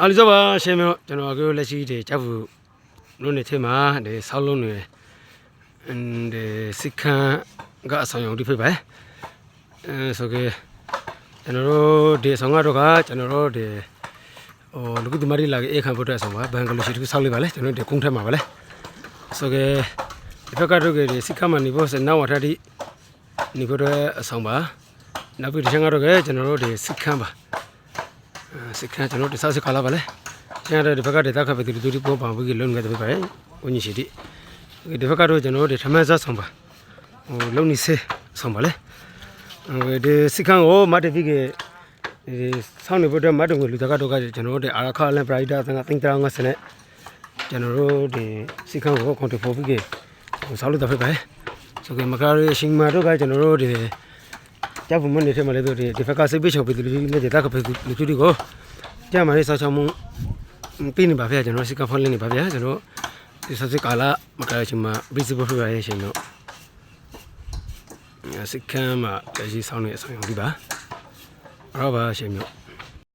အားလုံးပါရှင်မျိုးကျွန်တော်အခုလက်ရှိဒီကြောက်ဘူးလို့နေထဲမှာဒီဆောက်လုံးနေအန်ဒီစခန်းကအဆောင်ရုံဒီဖိပဲအဲဆိုကေကျွန်တော်တို့ဒီဆောင်ကတော့ကကျွန်တော်တို့ဒီဟိုလူကဒီမရီလာကေအခန့်ဖို့အတွက်ဆောင်ပါဘန်ဂလိုရှိတူဆောက်လိုက်ပါလေကျွန်တော်ဒီကုန်းထက်မှာပါလေဆိုကေဒီဘက်ကတော့ကေဒီစခန်းမှာနေဖို့စနောက်ဝထတိနေဖို့အတွက်အဆောင်ပါနောက်ပြီးဒီချက်ကတော့ကေကျွန်တော်တို့ဒီစခန်းပါ စစ်ခန်းကျွန်တော်တစားစကားလာပါလေကျန်တဲ့ဒီဘက်ကဒေတာခပဲတူတူပေါ်ပါဘူးကလုံးငယ်တဲ့ပဲဝင်းရှိတိဒီဘက်ကတော့ကျွန်တော်တို့ထမန်းစားဆောင်ပါဟိုလုံနေစေးဆောင်ပါလေဟိုဒီစစ်ခန်းကိုမတ်တပိကဒီဆောင်းနေဖို့အတွက်မတ်တုံကိုလူတကတော့ကကျွန်တော်တို့အာရခလန်ပရိုက်တာသင်္ကတင်တရာငါစနဲ့ကျွန်တော်တို့ဒီစစ်ခန်းကိုကွန်ထရိုဖို့ပိကဟိုဆောက်လို့တဖက်ပဲဆိုကေမကာရီရှင်မာတို့ကကျွန်တော်တို့ဒီ ကြောက်ဖို့မနေထဲမှာလည်းတို့ဒီဒီဘက်ကစိတ်ပိတ်ချော်ပြီးလူကြီးနဲ့ဒေတာကပဲလူကြီးတွေကိုကြာမှလေးဆောက်ချောင်းမှုပြနေပါဗျာကျွန်တော်စိတ်ကဖုန်းလေးနေပါဗျာကျွန်တော်ဒီစစစ်ကာလာမကရချင်မှာဘီစီဘဖရရဲ့ရှင်တော့စိတ်ကမ်းမှာတကြီးဆောင်းနေအဆောင်ရုံဒီပါအဲ့တော့ပါရှင်မျိုး